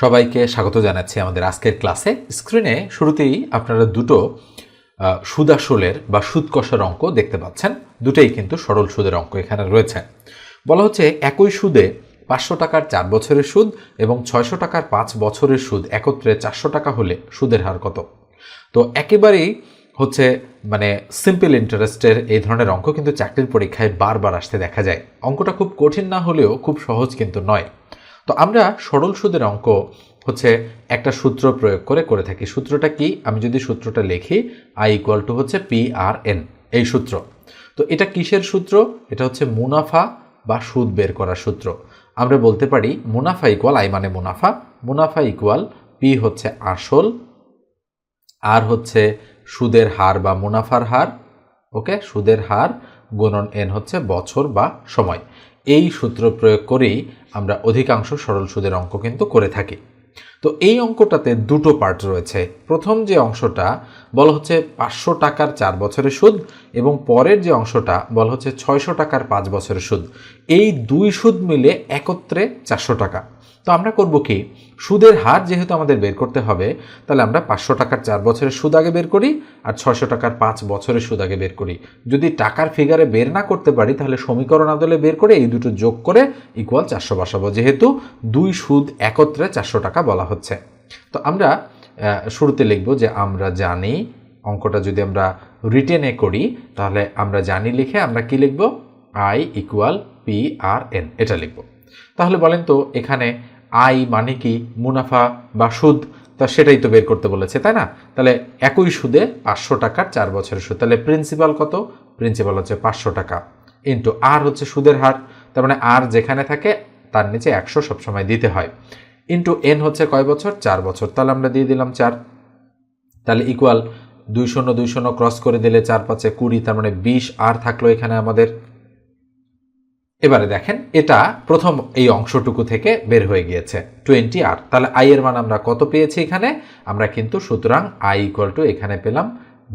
সবাইকে স্বাগত জানাচ্ছি আমাদের আজকের ক্লাসে। স্ক্রিনে শুরুতেই আপনারা দুটো আহ, সুদ আসলের বা সুদ কষার অঙ্ক দেখতে পাচ্ছেন। দুটোই কিন্তু সরল সুদের অঙ্ক এখানে রয়েছে। বলা হচ্ছে একই সুদে পাঁচশো টাকার চার বছরের সুদ এবং ছয়শো টাকার পাঁচ বছরের সুদ একত্রে চারশো টাকা হলে সুদের হার কত? তো একেবারেই হচ্ছে মানে সিম্পল ইন্টারেস্টের এই ধরনের অঙ্ক কিন্তু চাকরির পরীক্ষায় বারবার আসতে দেখা যায়। অঙ্কটা খুব কঠিন না হলেও খুব সহজ কিন্তু নয়। তো আমরা সরল সুদের অঙ্ক হচ্ছে একটা সূত্র প্রয়োগ করে করে থাকি। সূত্রটা কি? আমি যদি সূত্রটা লিখি আই ইকুয়াল টু হচ্ছে পি আর এন এই সূত্র। তো এটা কিসের সূত্র? এটা হচ্ছে মুনাফা বা সুদ বের করার সূত্র। আমরা বলতে পারি মুনাফা ইকুয়াল আই মানে মুনাফা মুনাফা ইকুয়াল পি হচ্ছে আসল আর হচ্ছে সুদের হার বা মুনাফার হার, ওকে? সুদের হার গুণন এন হচ্ছে বছর বা সময়। এই সূত্র প্রয়োগ করেই আমরা অধিকাংশ সরল সুদের অঙ্ক কিন্তু করে থাকি। তো এই অঙ্কটাতে দুটো পার্ট রয়েছে। প্রথম যে অংশটা বলা হচ্ছে পাঁচশো টাকার চার বছরের সুদ এবং পরের যে অংশটা বলা হচ্ছে ছয়শো টাকার পাঁচ বছরের সুদ। এই দুই সুদ মিলে একত্রে চারশো টাকা। তো আমরা করব কি? সুদের হার যেহেতু আমাদের বের করতে হবে, তাহলে আমরা পাঁচশো টাকার চার বছরের সুদ আগে বের করি আর ছয়শো টাকার পাঁচ বছরের সুদ আগে বের করি। যদি টাকার ফিগারে বের না করতে পারি, তাহলে সমীকরণ আদলে বের করে এই দুটো যোগ করে ইকুয়াল চারশো বসাবো। যেহেতু দুই সুদ একত্রে চারশো টাকা বলা হচ্ছে। তো আমরা শুরুতে লিখব যে আমরা জানি, অঙ্কটা যদি আমরা রিটেনে করি, তাহলে আমরা জানি লিখে আমরা কি লিখব? I equal P R N এটা লিখব। তাহলে বলেন তো, এখানে আই মানে কি মুনাফা বা সুদ? তা সেটাই তো বের করতে বলেছে, তাই না? তাহলে একই সুদে পাঁচশো টাকার চার বছরের সুদ। তাহলে প্রিন্সিপাল কত? প্রিন্সিপাল হচ্ছে পাঁচশো টাকা। ইন্টু আর হচ্ছে সুদের হার। তার মানে আর যেখানে থাকে, তার নিচে একশো সবসময় দিতে হয়। ইন্টু এন হচ্ছে কয় বছর? চার বছর। তাহলে আমরা দিয়ে দিলাম চার। তাহলে ইকুয়াল দুই শূন্য দুই শূন্য ক্রস করে দিলে চার পাঁচে কুড়ি, তার মানে বিশ আর থাকল এখানে আমাদের। এবারে দেখেন, এটা প্রথম এই অংশটুকু থেকে বের হয়ে গিয়েছে টোয়েন্টি আর তাহলে আই এর মান আমরা কত পেয়েছি এখানে? আমরা কিন্তু সুতরাং আই ইকুয়াল টু এখানে পেলাম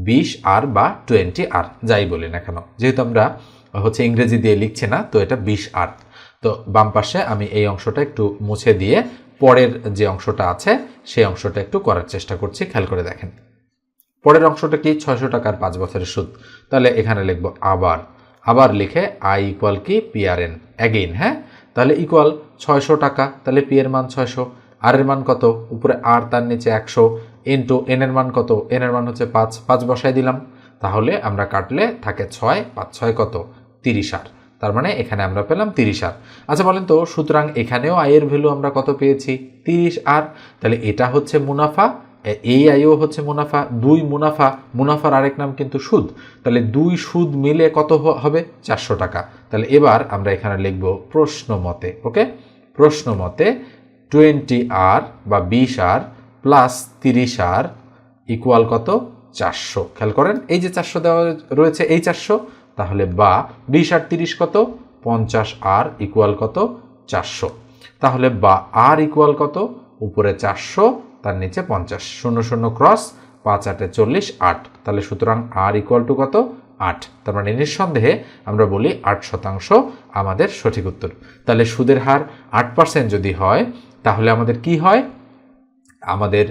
বিশ আর বা টোয়েন্টি আর যাই বলি না কেন। যেহেতু আমরা হচ্ছে ইংরেজি দিয়ে লিখছি না, তো এটা বিশ আর তো বাম পাশে আমি এই অংশটা একটু মুছে দিয়ে পরের যে অংশটা আছে, সেই অংশটা একটু করার চেষ্টা করছি, খেয়াল করে দেখেন। পরের অংশটা কি? ছয়শো টাকার পাঁচ বছরের সুদ। তাহলে এখানে লিখব আবার আবার লিখে আই ইকুয়াল কি? পি আর এন অ্যাগেইন হ্যাঁ? তাহলে ইকুয়াল ছয়শো টাকা। তাহলে পি এর মান ছয়শো। আর এর মান কত? উপরে আর তার নিচে একশো। ইন্টু এন এর মান কত? এন এর মান হচ্ছে পাঁচ। পাঁচ বসাই দিলাম। তাহলে আমরা কাটলে থাকে ছয়। পাঁচ ছয় কত? তিরিশ আর তার মানে এখানে আমরা পেলাম তিরিশ আর আচ্ছা বলেন তো, সুতরাং এখানেও আয়ের ভ্যালু আমরা কত পেয়েছি? তিরিশ আর তাহলে এটা হচ্ছে মুনাফা। এই আয়ও হচ্ছে মুনাফা, দুই মুনাফা, মুনাফার আরেক নাম কিন্তু সুদ। তাহলে দুই সুদ মিলে কত হবে? চারশো টাকা। তাহলে এবার আমরা এখানে লিখব প্রশ্ন মতে, ওকে? প্রশ্ন মতে টোয়েন্টি আর বা বিশ আর প্লাস তিরিশ আর ইকুয়াল কত? চারশো। খেয়াল করেন, এই যে চারশো দেওয়া রয়েছে, এই চারশো, তাহলে বা বিশ আর তিরিশ কত? পঞ্চাশ আর ইকুয়াল কত? চারশো। তাহলে বা আর ইকুয়াল কত? উপরে চারশো তার নিচে পঞ্চাশ। শূন্য শূন্য ক্রস পাঁচ আটে চল্লিশ, আট। তাহলে সুতরাং আর ইকুয়াল টু কত? আট। তার মানে নিঃসন্দেহে আমরা বলি আট শতাংশ আমাদের সঠিক উত্তর। তাহলে সুদের হার আট পার্সেন্ট যদি হয়, তাহলে আমাদের কি হয়? আমাদের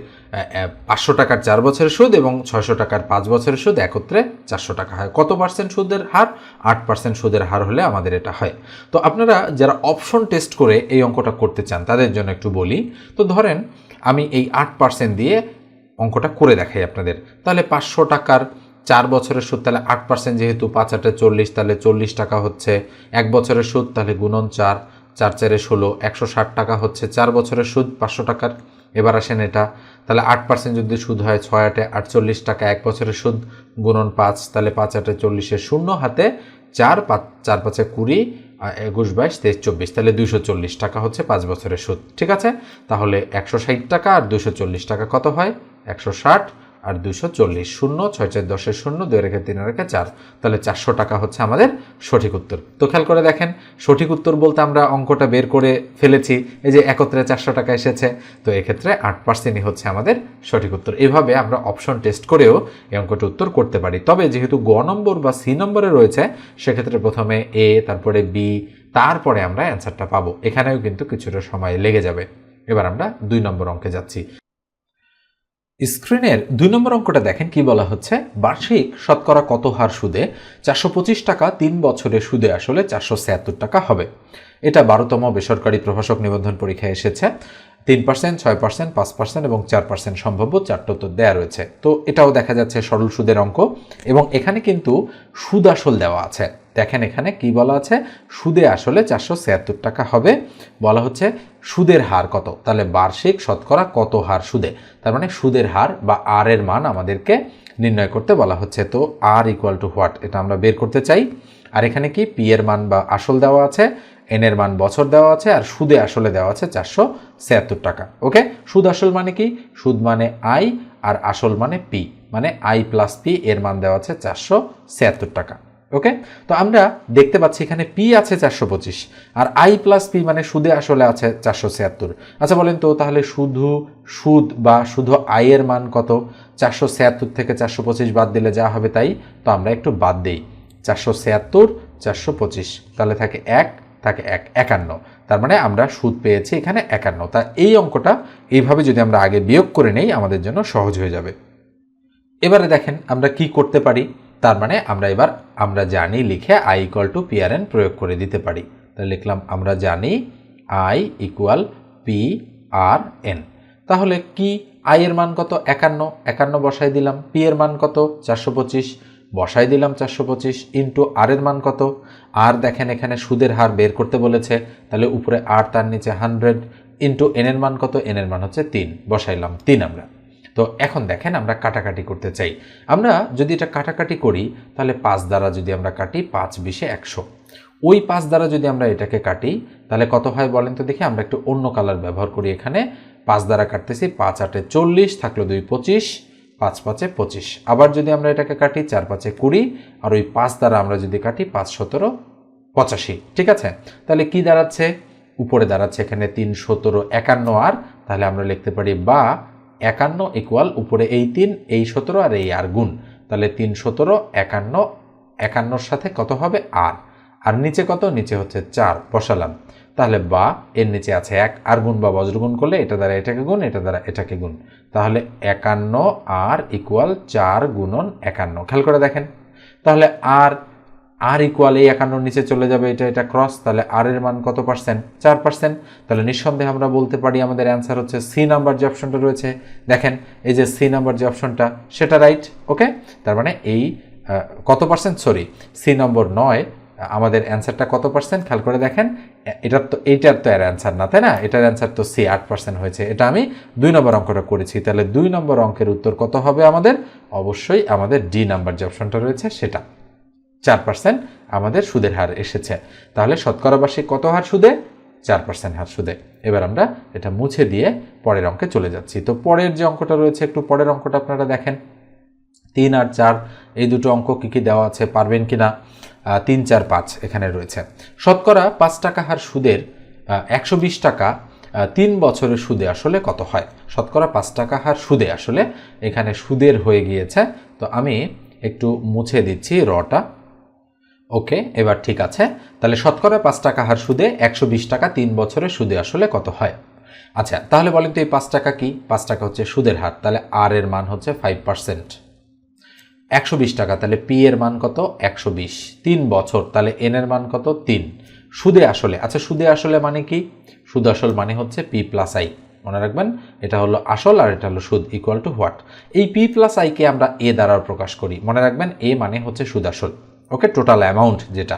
পাঁচশো টাকার চার বছরের সুদ এবং ছয়শো টাকার পাঁচ বছরের সুদ একত্রে চারশো টাকা হয়। কত পার্সেন্ট সুদের হার? আট পার্সেন্ট সুদের হার হলে আমাদের এটা হয়। তো আপনারা যারা অপশন টেস্ট করে এই অঙ্কটা করতে চান, তাদের জন্য একটু বলি। তো ধরেন আমি এই আট পার্সেন্ট দিয়ে অঙ্কটা করে দেখাই আপনাদের। তাহলে পাঁচশো টাকার চার বছরের সুদ, তাহলে আট পার্সেন্ট যেহেতু পাঁচ আটে চল্লিশ, তাহলে চল্লিশ টাকা হচ্ছে। এক বছরের সুদ, তাহলে গুণন চার চার চারে ষোলো, একশো ষাট টাকা হচ্ছে। চার বছরের সুদ, পাঁচশো টাকার। এবার আসেন এটা। তাহলে আট পার্সেন্ট যদি সুদ হয় ছয় আটে আটচল্লিশ টাকা, এক বছরের সুদ, গুণন পাঁচ, তাহলে পাঁচ আটে চল্লিশের শূন্য হাতে চার পাঁচ, চার পাঁচে কুড়ি একুশ বাইশ, তেইশ, চব্বিশ, তাহলে দুশো চল্লিশ টাকা হচ্ছে পাঁচ বছরের সুদ, ঠিক আছে? তাহলে একশো ষাট টাকা আর দুশো চল্লিশ টাকা কত হয়? একশো ষাট। আর দুশো চল্লিশ, শূন্য, ছয় চার দশের শূন্য, দুই রেখে তিন রেখে চার। তাহলে চারশো টাকা হচ্ছে আমাদের সঠিক উত্তর। তো খেয়াল করে দেখেন, সঠিক উত্তর বলতে আমরা অঙ্কটা বের করে ফেলেছি, এই যে একত্রে চারশো টাকা এসেছে, তো এক্ষেত্রে আট পার্সেন্টই হচ্ছে আমাদের সঠিক উত্তর। এভাবে আমরা অপশন টেস্ট করেও এই অঙ্কটা উত্তর করতে পারি। তবে যেহেতু গ নম্বর বা সি নম্বরে রয়েছে, সেক্ষেত্রে প্রথমে এ, তারপরে বি, তারপরে আমরা অ্যান্সারটা পাবো। এখানেও কিন্তু কিছুটা সময় লেগে যাবে। এবার আমরা দুই নম্বর অঙ্কে যাচ্ছি। স্ক্রিনের দুই নম্বর অঙ্কটা দেখেন কি বলা হচ্ছে? বার্ষিক শতকরা কত হার সুদে? চারশো পঁচিশ টাকা তিন বছরের সুদে আসলে চারশো ছিয়াত্তর টাকা হবে। এটা বারোতম বেসরকারি প্রভাষক নিবন্ধন পরীক্ষায় এসেছে। তিন পার্সেন্ট ছয় পার্সেন্ট পাঁচ পার্সেন্ট এবং চার পার্সেন্ট সম্ভাব্য চারটা উত্তর দেওয়া রয়েছে। তো এটাও দেখা যাচ্ছে সরল সুদের অঙ্ক এবং এখানে কিন্তু সুদ আসল দেওয়া আছে। দেখেন এখানে কি বলা আছে? সুদে আসলে চারশো ছিয়াত্তর টাকা হবে। বলা হচ্ছে সুদের হার কত? তাহলে বার্ষিক শতকরা কত হার সুদে? তার মানে সুদের হার বা আর এর মান আমাদেরকে নির্ণয় করতে বলা হচ্ছে। তো আর ইকুয়াল টু হোয়াট এটা আমরা বের করতে চাই। আর এখানে কি? পি এর মান বা আসল দেওয়া আছে, এন এর মান বছর দেওয়া আছে, আর সুদে আসলে দেওয়া আছে চারশো ছিয়াত্তর টাকা। ওকে? সুদ আসল মানে কি? সুদ মানে আই, আর আসল মানে পি। মানে আই প্লাস পি এর মান দেওয়া আছে চারশো ছিয়াত্তর টাকা। ওকে তো আমরা দেখতে পাচ্ছি এখানে পি আছে চারশো পঁচিশ, আর আই প্লাস পি মানে সুদে আসলে আছে চারশো ছিয়াত্তর। আচ্ছা বলেন তো, তাহলে শুধু সুদ বা শুধু আয়ের মান কত? চারশো ছিয়াত্তর থেকে চারশো পঁচিশ বাদ দিলে যা হবে তাই? তো আমরা একটু বাদ দিই। চারশো ছিয়াত্তর, চারশো পঁচিশ, তাহলে থাকে এক থাকে এক, একান্ন। তার মানে আমরা সুদ পেয়েছি এখানে একান্ন। তা এই অঙ্কটা এইভাবে যদি আমরা আগে বিয়োগ করে নেই, আমাদের জন্য সহজ হয়ে যাবে। এবারে দেখেন আমরা কি করতে পারি? তার মানে আমরা এবার, আমরা জানি লিখে আই ইকুয়াল টু পিআরএন প্রয়োগ করে দিতে পারি। তাহলে লিখলাম, আমরা জানি I equal P R N তাহলে কি আই এর মান কত? একান্ন। একান্ন বসাই দিলাম। পি এর মান কত? চারশো পঁচিশ। বসাই দিলাম চারশো পঁচিশ ইন্টু আর এর মান কত? আর দেখেন এখানে সুদের হার বের করতে বলেছে। তাহলে উপরে আর তার নিচে হান্ড্রেড ইন্টু এন এর মান কত? এন এর মান হচ্ছে তিন। বসাইলাম তিন আমরা। তো এখন দেখেন আমরা কাটাকাটি করতে চাই। আমরা যদি এটা কাটাকাটি করি, তাহলে পাঁচ দ্বারা যদি আমরা কাটি, পাঁচ বিশে একশো। ওই পাঁচ দ্বারা যদি আমরা এটাকে কাটি, তাহলে কত হয় বলেন তো দেখি, আমরা একটু অন্য কালার ব্যবহার করি এখানে। পাঁচ দ্বারা কাটতেছি, পাঁচ আটে চল্লিশ, থাকল দুই পঁচিশ, পাঁচ পাঁচে পঁচিশ। আবার যদি আমরা এটাকে কাটি, চার পাঁচে কুড়ি, আর ওই পাঁচ দ্বারা আমরা যদি কাটি, পাঁচ সতেরো পঁচাশি। ঠিক আছে? তাহলে কি দাঁড়াচ্ছে? উপরে দাঁড়াচ্ছে এখানে তিন সতেরো একান্ন আর, তাহলে আমরা লিখতে পারি বা একান্ন ইকুয়াল উপরে এই তিন, এই সতেরো আর এই আর গুণ। তাহলে তিন সতেরো, একান্ন, একান্নর সাথে কত হবে আর। আর নিচে কত? নিচে হচ্ছে চার, বসালাম। তাহলে বা, এর নিচে আছে এক, আর গুণ বা বজ্রগুণ করলে এটা দ্বারা এটাকে গুণ, এটা দ্বারা এটাকে গুণ। তাহলে একান্ন আর ইকুয়াল চার গুণন একান্ন। খেয়াল করে দেখেন। তাহলে আর আর ইকুয়াল এই একান্নর নিচে চলে যাবে, এটা এটা ক্রস তাহলে আর এর মান কত পার্সেন্ট চার পার্সেন্ট তাহলে নিঃসন্দেহে আমরা বলতে পারি আমাদের অ্যান্সার হচ্ছে সি নাম্বার যে অপশনটা রয়েছে। দেখেন, এই যে সি নাম্বার যে অপশনটা সেটা রাইট ওকে তার মানে এই কত পার্সেন্ট সরি সি নম্বর নয়। আমাদের অ্যান্সারটা কত পার্সেন্ট খেয়াল করে দেখেন এটার তো এইটার তো এর অ্যান্সার না, তাই না? এটার অ্যান্সার তো সি আট পার্সেন্ট হয়েছে। এটা আমি দুই নম্বর অঙ্কটা করেছি। তাহলে দুই নম্বর অঙ্কের উত্তর কত হবে আমাদের? অবশ্যই আমাদের ডি নাম্বার যে অপশনটা রয়েছে, সেটা। চার পার্সেন্ট আমাদের সুদের হার এসেছে। তাহলে শতকরা বার্ষিক কত হার সুদে? চার পার্সেন্ট হার সুদে। এবার আমরা এটা মুছে দিয়ে পরের অঙ্কে চলে যাচ্ছি। তো পরের যে অঙ্কটা রয়েছে, একটু পরের অঙ্কটা আপনারা দেখেন। তিন আর চার, এই দুটো অঙ্ক কী কী দেওয়া আছে, পারবেন কি না তিন, চার, পাঁচ এখানে রয়েছে। শতকরা পাঁচ টাকা হার সুদের একশো বিশ টাকা তিন বছরের সুদে আসলে কত হয়? শতকরা পাঁচ টাকা হার সুদে আসলে এখানে সুদের হয়ে গিয়েছে। তো আমি একটু মুছে দিচ্ছি রটা। ওকে, এবার ঠিক আছে। তাহলে শতকরা পাঁচ টাকা হার সুদে একশো বিশ টাকা তিন বছরের সুদে আসলে কত হয়? আচ্ছা তাহলে বলেন তো এই পাঁচ টাকা কি? পাঁচ টাকা হচ্ছে সুদের হার, তাহলে আর এর মান হচ্ছে ফাইভ পার্সেন্ট একশো বিশ টাকা, তাহলে পি এর মান কত? একশো বিশ। তিন বছর, তাহলে এন এর মান কত? তিন। সুদে আসলে আচ্ছা সুদে আসলে মানে কি? সুদ আসল মানে হচ্ছে পি প্লাস আই। মনে রাখবেন, এটা হলো আসল আর এটা হলো সুদ ইকুয়াল টু হোয়াট এই পি প্লাস আইকে আমরা এ দ্বারা প্রকাশ করি। মনে রাখবেন, এ মানে হচ্ছে সুদ আসল। ওকে টোটাল অ্যামাউন্ট যেটা।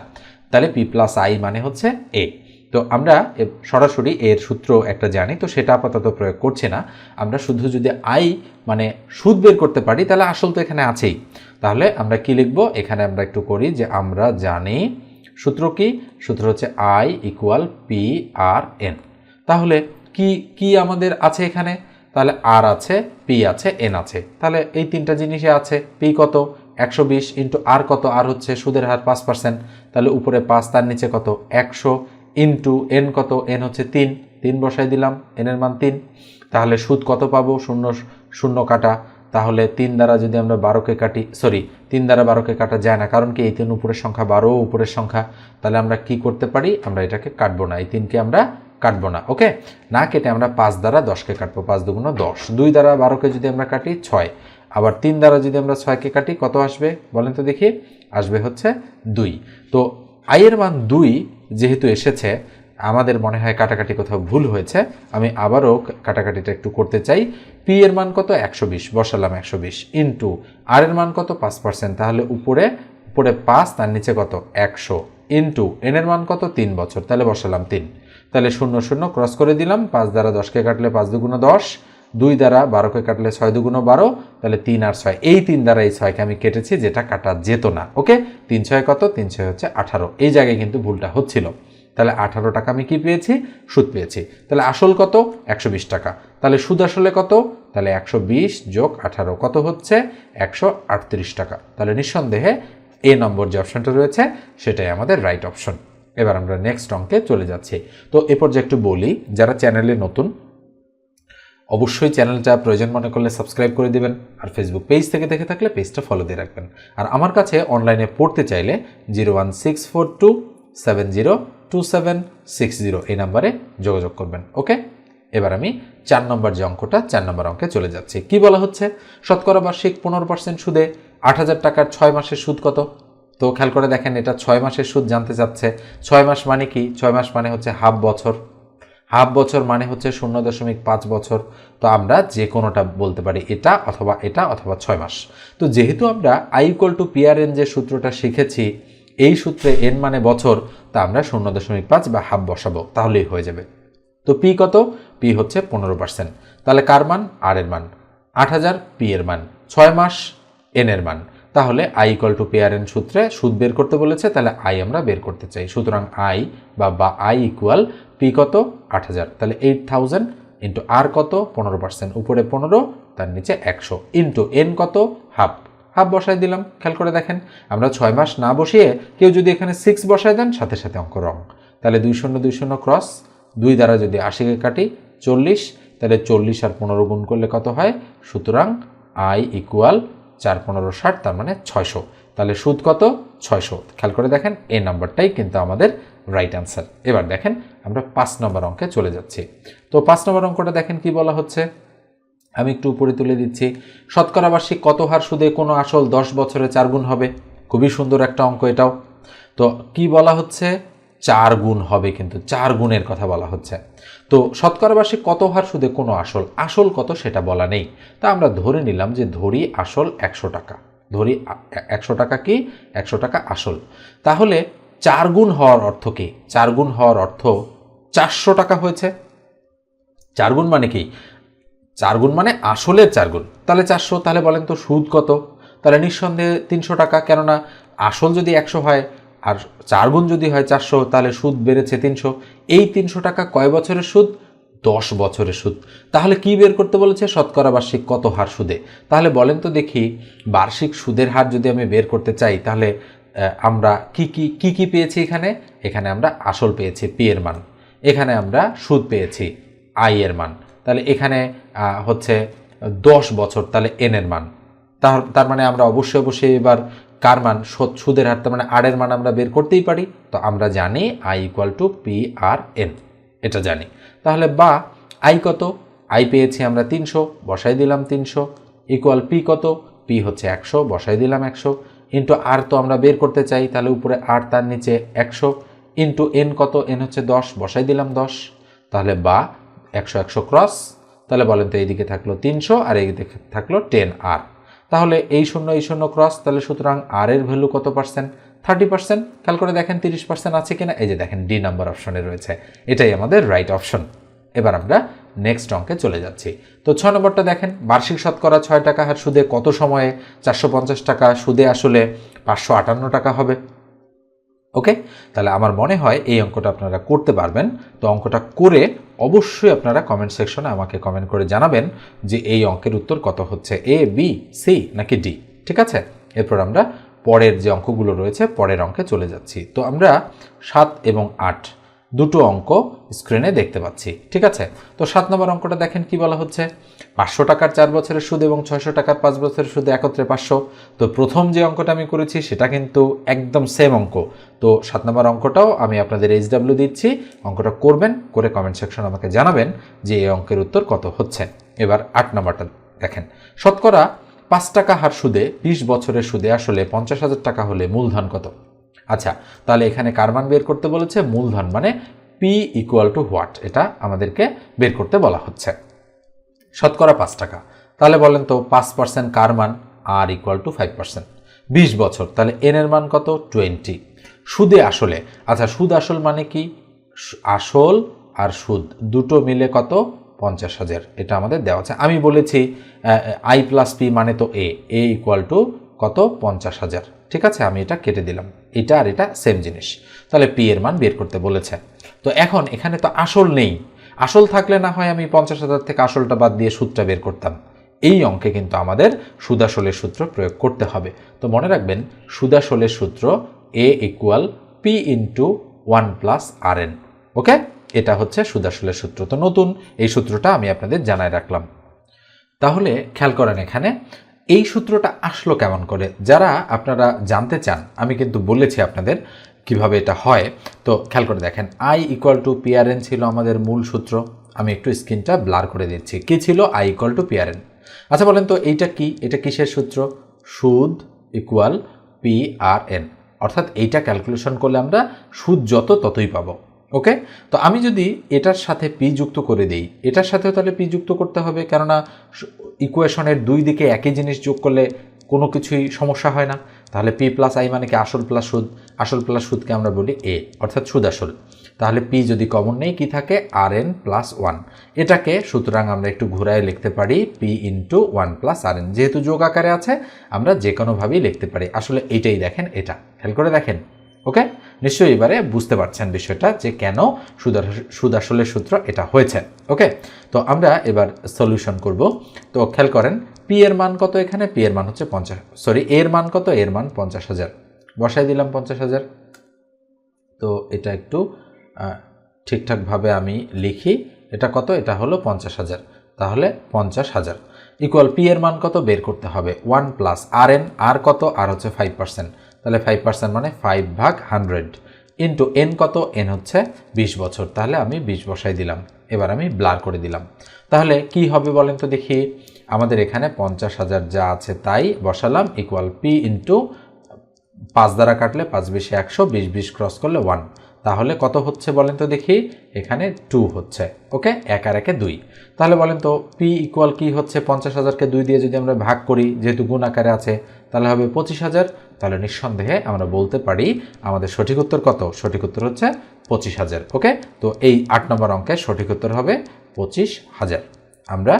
তাহলে পি প্লাস আই মানে হচ্ছে এ তো আমরা সরাসরি এর সূত্র একটা জানি, তো সেটা আপাতত প্রয়োগ করছে না। আমরা শুধু যদি আই মানে সুদ বের করতে পারি, তাহলে আসল তো এখানে আছেই। তাহলে আমরা কি লিখব? এখানে আমরা একটু করি যে আমরা জানি সূত্র কি? সূত্র হচ্ছে I equal P R N তাহলে কি কি আমাদের আছে এখানে? তাহলে আর আছে পি আছে এন আছে। তাহলে এই তিনটা জিনিসে আছে। পি কত? একশো বিশ ইন্টু আর কত? আর হচ্ছে সুদের হার পাঁচ পার্সেন্ট। তাহলে উপরে পাঁচ, তার নিচে কত? একশো ইন্টু এন কত? এন হচ্ছে তিন। তিন বসাই দিলাম এনের মান তিন। তাহলে সুদ কত পাবো? শূন্য শূন্য কাটা। তাহলে তিন দ্বারা যদি আমরা বারোকে কাটি, সরি, তিন দ্বারা বারোকে কাটা যায় না। কারণ কি? এই তিন উপরের সংখ্যা বারো, উপরের সংখ্যা। তাহলে আমরা কি করতে পারি? আমরা এটাকে কাটবো না। এই তিনকে আমরা কাটবো না, ওকে? না কেটে আমরা পাঁচ দ্বারা দশকে কাটবো। পাঁচ দুগুণ দশ। দুই দ্বারা বারোকে যদি আমরা কাটি, ছয়। আবার তিন দ্বারা যদি আমরা ছয়কে কাটি, কত আসবে? বলেন তো দেখি। আসবে হচ্ছে দুই। তো আয়ের মান দুই যেহেতু এসেছে, আমাদের মনে হয় কাটাকাটি কোথাও ভুল হয়েছে। আমি আবারও কাটাকাটিটা একটু করতে চাই। পি এর মান কত? একশো বিশ। বসালাম একশো বিশ ইন্টু আর এর মান কত? পাঁচ পার্সেন্ট তাহলে উপরে উপরে পাঁচ, তার নিচে কত? একশো ইন্টু এন এর মান কত? তিন বছর। তাহলে বসালাম তিন। তাহলে শূন্য শূন্য ক্রস করে দিলাম। পাঁচ দ্বারা দশকে কাটলে পাঁচ দুগুণ দশ। দুই দ্বারা বারোকে কাটলে ছয় দুগুণ বারো, তাহলে তিন আর ছয়। এই তিন দ্বারা এই ছয়কে আমি কেটেছি, যেটা কাটা যেত না, ওকে? তিন ছয় কত? তিন ছয় হচ্ছে আঠারো। এই জায়গায় কিন্তু ভুলটা হচ্ছিল। তাহলে আঠারো টাকা আমি কি পেয়েছি? সুদ পেয়েছি। তাহলে আসল কত? একশো বিশ টাকা। তাহলে সুদ আসলে কত? তাহলে একশো বিশ যোগ আঠারো, কত হচ্ছে? একশো আটত্রিশ টাকা। তাহলে নিঃসন্দেহে এ নম্বর যে অপশনটা রয়েছে, সেটাই আমাদের রাইট অপশন এবার আমরা নেক্সট অঙ্কে চলে যাচ্ছি। তো এ পর্যায়ে একটু বলি, যারা চ্যানেলে নতুন অবশ্যই চ্যানেলটা প্রয়োজন মনে করলে সাবস্ক্রাইব করে দিবেন আর ফেসবুক পেজ থেকে দেখে থাকলে পেজটা ফলো দিয়ে রাখবেন। আর আমার কাছে অনলাইনে পড়তে চাইলে zero one six four two seven zero two seven six zero এই নাম্বারে যোগাযোগ করবেন ওকে এবার আমি চার নম্বর যে অঙ্কটা, চার নম্বর অঙ্কে চলে যাচ্ছি। কি বলা হচ্ছে? শতকরা বার্ষিক পনেরো পার্সেন্ট সুদে আট হাজার টাকার ছয় মাসের সুদ কত? তো খেয়াল করে দেখেন, এটা ছয় মাসের সুদ জানতে চাচ্ছে। ছয় মাস মানে কি? ছয় মাস মানে হচ্ছে হাফ বছর। হাফ বছর মানে হচ্ছে শূন্য দশমিক পাঁচ বছর। তো আমরা যে কোনোটা বলতে পারি এটা অথবা এটা অথবা ছয় মাস। তো যেহেতু আমরা আই ইকুয়াল টু পিআরএন যে সূত্রটা শিখেছি, এই সূত্রে এন মানে বছর, তা আমরা শূন্য দশমিক পাঁচ বা হাফ বসাবো, তাহলেই হয়ে যাবে। তো পি কত? পি হচ্ছে পনেরো পার্সেন্ট। তাহলে কার মান? আর এর মান। আট হাজার পি এর মান। ছয় মাস এন এর মান। তাহলে I equal to P R N সূত্রে সুদ বের করতে বলেছে, তাহলে আই আমরা বের করতে চাই। সুতরাং আই বা বা আই ইকুয়াল পি কত? আট হাজার। তাহলে এইট থাউজেন্ড ইন্টু আর কত? পনেরো পার্সেন্ট উপরে পনেরো, তার নিচে একশো। ইন্টু এন কত? হাফ হাফ বসায় দিলাম, খেয়াল করে দেখেন। আমরা ছয় মাস না বসিয়ে কেউ যদি এখানে সিক্স বসায় দেন, সাথে সাথে অঙ্ক রং। তাহলে দুই শূন্য দুই শূন্য ক্রস দুই দ্বারা যদি আশিকে কাটি, চল্লিশ, তাহলে চল্লিশ আর পনেরো গুণ করলে কত হয়? সুতরাং আই ইকুয়াল চার পনেরো ষাট, তার মানে ছয়শো। তাহলে সুদ কত? ছয়শো। খেয়াল করে দেখেন, এই নাম্বারটাই কিন্তু আমাদের রাইট অ্যান্সার এবার দেখেন, আমরা পাঁচ নম্বর অঙ্কে চলে যাচ্ছি। তো পাঁচ নম্বর অঙ্কটা দেখেন কি বলা হচ্ছে? আমি একটু উপরে তুলে দিচ্ছি। শতকরা বার্ষিক কত হার সুদে কোনো আসল দশ বছরে চার গুণ হবে? খুবই সুন্দর একটা অঙ্ক এটাও। তো কি বলা হচ্ছে? চার গুণ হবে কিন্তু, চার গুণের কথা বলা হচ্ছে। তো শতকরা কত হার সুদে কোনো আসল? আসল কত সেটা বলা নেই। তা আমরা ধরে নিলাম যে ধরি আসল একশো টাকা। ধরি একশো টাকা কি? একশো টাকা আসল। তাহলে চার গুণ হওয়ার অর্থ কি? চার গুণ হওয়ার অর্থ চারশো টাকা হয়েছে। চার গুণ মানে কি? চার গুণ মানে আসলের চার গুণ। তাহলে চারশো, তাহলে বলেন তো সুদ কত? তাহলে নিঃসন্দেহে তিনশো টাকা। কেননা আসল যদি একশো হয় আর চার গুণ যদি হয় চারশো, তাহলে সুদ বেড়েছে তিনশো। এই তিনশো টাকা কয় বছরের সুদ? দশ বছরের সুদ। তাহলে কি বের করতে বলেছে? শতকরা বার্ষিক কত হার সুদে? তাহলে বলেন তো দেখি, বার্ষিক সুদের হার যদি আমি বের করতে চাই, তাহলে আমরা কি কি কি কি পেয়েছি এখানে? এখানে আমরা আসল পেয়েছি পি এর মান। এখানে আমরা সুদ পেয়েছি আই এর মান। তাহলে এখানে হচ্ছে দশ বছর, তাহলে এন এর মান। তার তার মানে আমরা অবশ্যই অবশ্যই এবার কার মান সুদের হার, তার মানে আর এর মান আমরা বের করতেই পারি, তো আমরা জানি I equal to P R N এটা জানি। তাহলে বা আই কত? আই পেয়েছি আমরা তিনশো, বসাই দিলাম তিনশো ইকুয়াল পি কত? পি হচ্ছে একশো, বসাই দিলাম একশো ইন্টু আর তো আমরা বের করতে চাই, তাহলে উপরে আর তার নিচে একশো ইন্টু এন কত? এন হচ্ছে দশ, বসাই দিলাম দশ, তাহলে বা একশো একশো ক্রস তাহলে বলেন তো এইদিকে থাকল তিনশো, আর এইদিকে থাকল টেন আর তাহলে এই শূন্য এই শূন্য ক্রস তাহলে সুতরাং আর এর ভ্যালু কত পার্সেন্ট থার্টি পার্সেন্ট খেয়াল করে দেখেন তিরিশ পার্সেন্ট আছে কিনা? এই যে দেখেন ডি নাম্বার অপশনে রয়েছে। এটাই আমাদের রাইট অপশন এবার আমরা নেক্সট অঙ্কে চলে যাচ্ছি। তো ছয় নম্বরটা দেখেন, বার্ষিক শতকরা ছয় টাকা হার সুদে কত সময়ে? চারশো পঞ্চাশ টাকা, সুদে আসলে পাঁচশো আটান্ন টাকা হবে। ওকে তাহলে আমার মনে হয় এই অঙ্কটা আপনারা করতে পারবেন। তো অঙ্কটা করে অবশ্যই আপনারা কমেন্ট সেকশনে আমাকে কমেন্ট করে জানাবেন যে এই অঙ্কের উত্তর কত হচ্ছে এ বি সি নাকি ডি ঠিক আছে? এরপর আমরা পরের যে অঙ্কগুলো রয়েছে, পরের অঙ্কে চলে যাচ্ছি। তো আমরা সাত এবং আট দুটো অঙ্ক স্ক্রিনে দেখতে পাচ্ছি, ঠিক আছে? তো সাত নম্বর অঙ্কটা দেখেন কি বলা হচ্ছে? পাঁচশো টাকার চার বছরের সুদ এবং ছয়শো টাকার পাঁচ বছরের সুদ একত্রে পাঁচশো। তো প্রথম যে অঙ্কটা আমি করেছি, সেটা কিন্তু একদম সেম অঙ্ক। তো সাত নম্বর অঙ্কটাও আমি আপনাদের এইচ ডাব্লিউ দিচ্ছি। অঙ্কটা করবেন, করে কমেন্ট সেকশন আমাকে জানাবেন যে এই অঙ্কের উত্তর কত হচ্ছে। এবার আট নম্বরটা দেখেন। শতকরা পাঁচ টাকা হার সুদে বিশ বছরের সুদে আসলে পঞ্চাশ হাজার টাকা হলে মূলধন কত? আচ্ছা তাহলে এখানে কার মান বের করতে বলেছে? মূলধন মানে পি ইকুয়াল টু হোয়াট এটা আমাদেরকে বের করতে বলা হচ্ছে। শতকরা পাঁচ টাকা। তাহলে বলেন তো, পাঁচ পার্সেন্ট কার মান? R equal to five percent বিশ বছর, তাহলে এন এর মান কত? টোয়েন্টি সুদে আসলে আচ্ছা সুদ আসল মানে কি? আসল আর সুদ, দুটো মিলে কত? পঞ্চাশ হাজার। এটা আমাদের দেওয়া আছে। আমি বলেছি আই প্লাস পি মানে তো এ এ ইকুয়াল টু কত? পঞ্চাশ হাজার। ঠিক আছে, আমি এটা কেটে দিলাম। এটা আর এটা সেম জিনিস। তাহলে পি এর মান বের করতে বলেছে। তো এখন এখানে তো আসল নেই। আসল থাকলে না হয় আমি পঞ্চাশ হাজার থেকে আসলটা বাদ দিয়ে সুদটা বের করতাম। এই অঙ্কে কিন্তু আমাদের সুদাসলের সূত্র প্রয়োগ করতে হবে। তো মনে রাখবেন, সুদাসলের সূত্র A equal P into one plus R N okay? এটা হচ্ছে সুদাসলের সূত্র। তো নতুন এই সূত্রটা আমি আপনাদের জানায় রাখলাম। তাহলে খেয়াল করেন এখানে এই সূত্রটা আসলো কেমন করে? যারা আপনারা জানতে চান, আমি কিন্তু বলেছি আপনাদের কীভাবে এটা হয়। তো খেয়াল করে দেখেন আই ইকুয়াল টু পিআরএন ছিল আমাদের মূল সূত্র। আমি একটু স্ক্রিনটা ব্লার করে দিচ্ছি। কি ছিল? আই ইকুয়াল টু পিআরএন আচ্ছা বলেন তো, এইটা কি? এটা কিসের সূত্র? সুদ ইকুয়াল পি আর এন অর্থাৎ এইটা ক্যালকুলেশন করলে আমরা সুদ যত ততই পাবো। ওকে? তো আমি যদি এটার সাথে পি যুক্ত করে দিই, এটার সাথেও তাহলে পি যুক্ত করতে হবে। কেননা ইকুয়েশনের দুই দিকে একই জিনিস যোগ করলে কোনো কিছুই সমস্যা হয় না। তাহলে পি প্লাস আই মানে কি আসল প্লাস সুদ? আসল প্লাস সুদকে আমরা বলি এ অর্থাৎ সুদ আসল। তাহলে পি যদি কমন নেই, কি থাকে? আর এন প্লাস ওয়ান এটাকে সুতরাং আমরা একটু ঘুরায় লিখতে পারি P into one plus R N যেহেতু যোগ আকারে আছে, আমরা যে কোনোভাবেই লিখতে পারি। আসলে এইটাই দেখেন, এটা। খেয়াল করে দেখেন। ওকে নিশ্চয়ই এবারে বুঝতে পারছেন বিষয়টা যে কেন সুদার সুদাসলের সূত্র এটা হয়েছে। ওকে তো আমরা এবার সলিউশন করব। তো খেয়াল করেন পি এর মান কত এখানে? পি এর মান হচ্ছে পঞ্চাশ সরি এর মান কত? এর মান পঞ্চাশ হাজার। বসাই দিলাম পঞ্চাশ হাজার। তো এটা একটু ঠিকঠাকভাবে আমি লিখি। এটা কত? এটা হলো পঞ্চাশ হাজার। তাহলে পঞ্চাশ হাজার। ইকুয়াল পি এর মান কত? বের করতে হবে। One plus R N R কত? আর হচ্ছে ফাইভ পার্সেন্ট তাহলে ফাইভ পার্সেন্ট মানে ফাইভ ভাগ হান্ড্রেড ইন্টু এন কত? এন হচ্ছে বিশ বছর। তাহলে আমি বিশ বসাই দিলাম। এবার আমি ব্লার করে দিলাম। তাহলে কি হবে বলেন তো দেখি? আমাদের এখানে পঞ্চাশ হাজার যা আছে তাই বসালাম ইকুয়াল পি ইন্টু পাঁচ দ্বারা কাটলে পাঁচ বিশে একশো, বিশ বিশ ক্রস করলে ওয়ান তাহলে কত হচ্ছে বলেন তো দেখি? এখানে টু হচ্ছে, ওকে? এক আর একে দুই। তাহলে বলেন তো পি ইকুয়াল কি হচ্ছে? পঞ্চাশ হাজারকে দুই দিয়ে যদি আমরা ভাগ করি, যেহেতু গুণ আকারে আছে, তাহলে হবে পঁচিশ হাজার। তাহলে নিঃসন্দেহে আমরা বলতে পারি আমাদের সঠিক উত্তর কত? সঠিক উত্তর হচ্ছে পঁচিশ হাজার, ওকে? তো এই আট নম্বর অঙ্কের সঠিক উত্তর হবে পঁচিশ হাজার। আমরা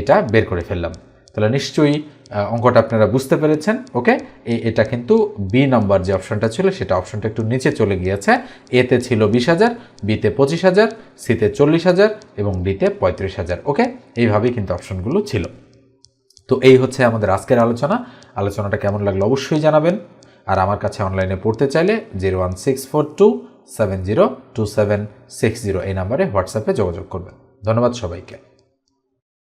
এটা বের করে ফেললাম। তাহলে নিশ্চয়ই অঙ্কটা আপনারা বুঝতে পেরেছেন, ওকে? এ- এটা কিন্তু বি নম্বর যে অপশনটা ছিল, সেটা অপশনটা একটু নিচে চলে গিয়েছে। এতে ছিল বিশ হাজার বিতে পঁচিশ হাজার সিতে চল্লিশ হাজার এবং ডিতে পঁয়ত্রিশ হাজার, ওকে? এইভাবেই কিন্তু অপশনগুলো ছিল। তো এই হচ্ছে আমাদের আজকের আলোচনা। আলোচনাটা কেমন লাগল অবশ্যই জানাবেন। আর আমার কাছে অনলাইনে পড়তে চাইলে zero one six four two seven zero two seven six zero এই নাম্বারে হোয়াটসঅ্যাপে যোগাযোগ করবেন। ধন্যবাদ সবাইকে।